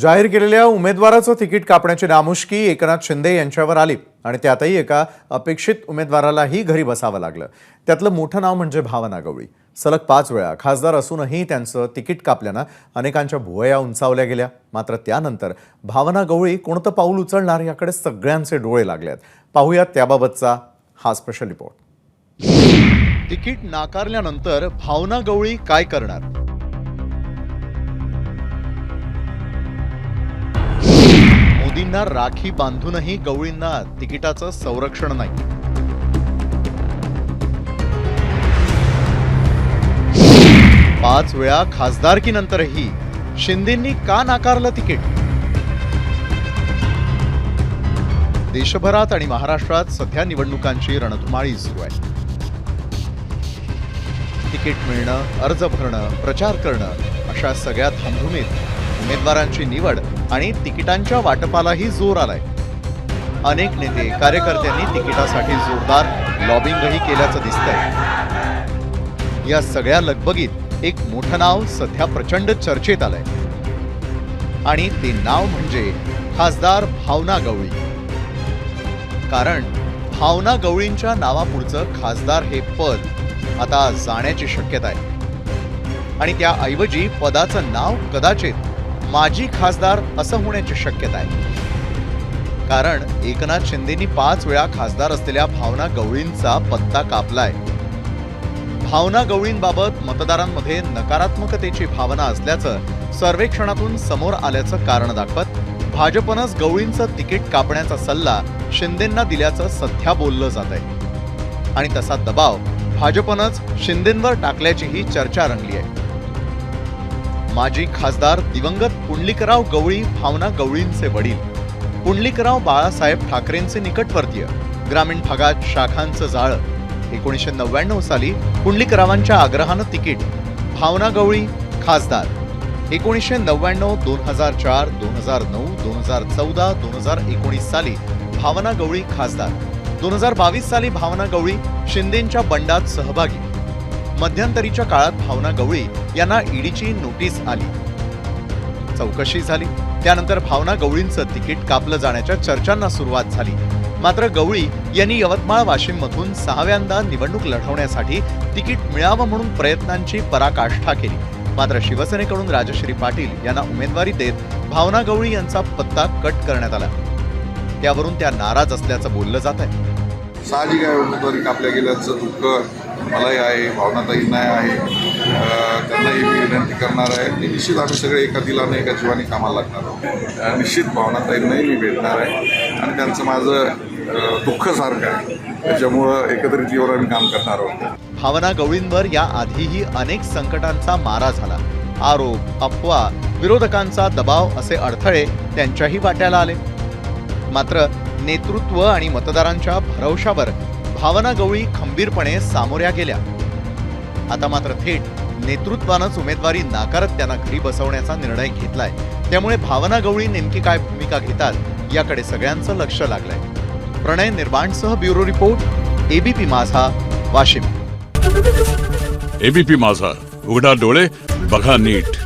जाहीर केलेल्या उमेदवाराचं तिकीट कापण्याची नामुष्की एकनाथ शिंदे यांच्यावर आली आणि त्यातही एका अपेक्षित उमेदवारालाही घरी बसावं लागलं. त्यातलं मोठं नाव म्हणजे भावना गवळी. सलग पाच वेळा खासदार असूनही त्यांचं तिकीट कापल्यानं अनेकांच्या भुवया उंचावल्या गेल्या. मात्र त्यानंतर भावना गवळी कोणतं पाऊल उचलणार याकडे सगळ्यांचे डोळे लागले पाहूयात त्याबाबतचा हा स्पेशल रिपोर्ट. तिकीट नाकारल्यानंतर भावना गवळी काय करणार? मोदींना राखी बांधूनही गवळींना तिकिटाचं संरक्षण नाही. पाच वेळा खासदारकीनंतरही शिंदेंनी का नाकारलं तिकीट? देशभरात आणि महाराष्ट्रात सध्या निवडणुकांची रणधुमाळी सुरू आहे. तिकीट मिळणं अर्ज भरणं प्रचार करणं अशा सगळ्या धामधुमीत उमेदवारांची निवड आणि तिकिटांच्या वाटपालाही जोर आलाय. अनेक नेते कार्यकर्त्यांनी तिकिटासाठी जोरदार लॉबिंगही केल्याचं दिसतंय. या सगळ्या लगबगीत एक मोठं नाव सध्या प्रचंड चर्चेत आलंय. आणि ते नाव म्हणजे खासदार भावना गवळी. कारण भावना गवळींच्या नावापुढचं खासदार हे पद आता जाण्याची शक्यता आहे. आणि त्याऐवजी पदाचं नाव कदाचित माजी खासदार असं होण्याची शक्यता आहे. कारण एकनाथ शिंदेनी पाच वेळा खासदार असलेल्या भावना गवळींचा पत्ता कापलाय. भावना गवळींबाबत मतदारांमध्ये नकारात्मकतेची भावना असल्याचं सर्वेक्षणातून समोर आल्याचं कारण दाखवत भाजपनंच गवळींचं तिकीट कापण्याचा सल्ला शिंदेंना दिल्याचं सध्या बोललं जात आहे. आणि तसा दबाव भाजपनंच शिंदेंवर टाकल्याचीही चर्चा रंगली आहे. माजी खासदार दिवंगत पुंडलिकराव गवळी भावना गवळींचे वडील. पुंडलिकराव बाळासाहेब ठाकरेंचे निकटवर्तीय. ग्रामीण भागात शाखांचं जाळं. एकोणीसशे नव्याण्णव साली पुंडलिकरावांच्या आग्रहानं तिकीट. भावना गवळी खासदार. एकोणीसशे नव्याण्णव दोन हजार चार दोन हजार नऊ दोन हजार चौदा दोन हजार एकोणीस साली भावना गवळी खासदार. दोन हजार बावीस साली भावना गवळी शिंदेंच्या बंडात सहभागी. मध्यंतरीच्या काळात भावना गवळी यांना ईडीची नोटीस आली. चौकशी झाली. त्यानंतर भावना गवळींचं तिकीट कापलं जाण्याच्या चर्चांना सुरुवात झाली. मात्र गवळी यांनी यवतमाळ वाशिम मधून सहाव्यांदा निवडणूक लढवण्यासाठी तिकीट मिळावं म्हणून प्रयत्नांची पराकाष्ठा केली. मात्र शिवसेनेकडून राजश्री पाटील यांना उमेदवारी देत भावना गवळी यांचा पत्ता कट करण्यात आला. त्यावरून त्या नाराज असल्याचं बोललं जात आहे साहजिक आहे उमेदवारी कापल्या गेल्याचं दुःख मलाही आहे भावनाताईंना आहे त्यांनाही मी विनंती करणार आहे की निश्चित आम्ही सगळे एका दिलाने एका जीवाने कामाला लागणार आहोत. निश्चित भावनाताईंनाही मी भेटणार आहे आणि त्यांचं माझं दुःख सारखं आहे. त्याच्यामुळं एकत्रित येऊन आम्ही काम करणार आहोत. भावना गवळींवर या आधीही अनेक संकटांचा मारा झाला. आरोप अफवा विरोधकांचा दबाव असे अडथळे त्यांच्याही वाट्याला आले. मात्र नेतृत्व आणि मतदारांच्या भरवशावर भावना गवळी खंबीरपणे सामोऱ्या गेल्या. आता मात्र थेट नेतृत्वानंच उमेदवारी नाकारत त्यांना घरी बसवण्याचा निर्णय घेतलाय. त्यामुळे भावना गवळी नेमकी काय भूमिका घेतात याकडे सगळ्यांचं लक्ष लागलंय. Pranay निर्माणसह bureau report ABP Majha Washim. ABP माझा उघडा डोळे बघा नीट.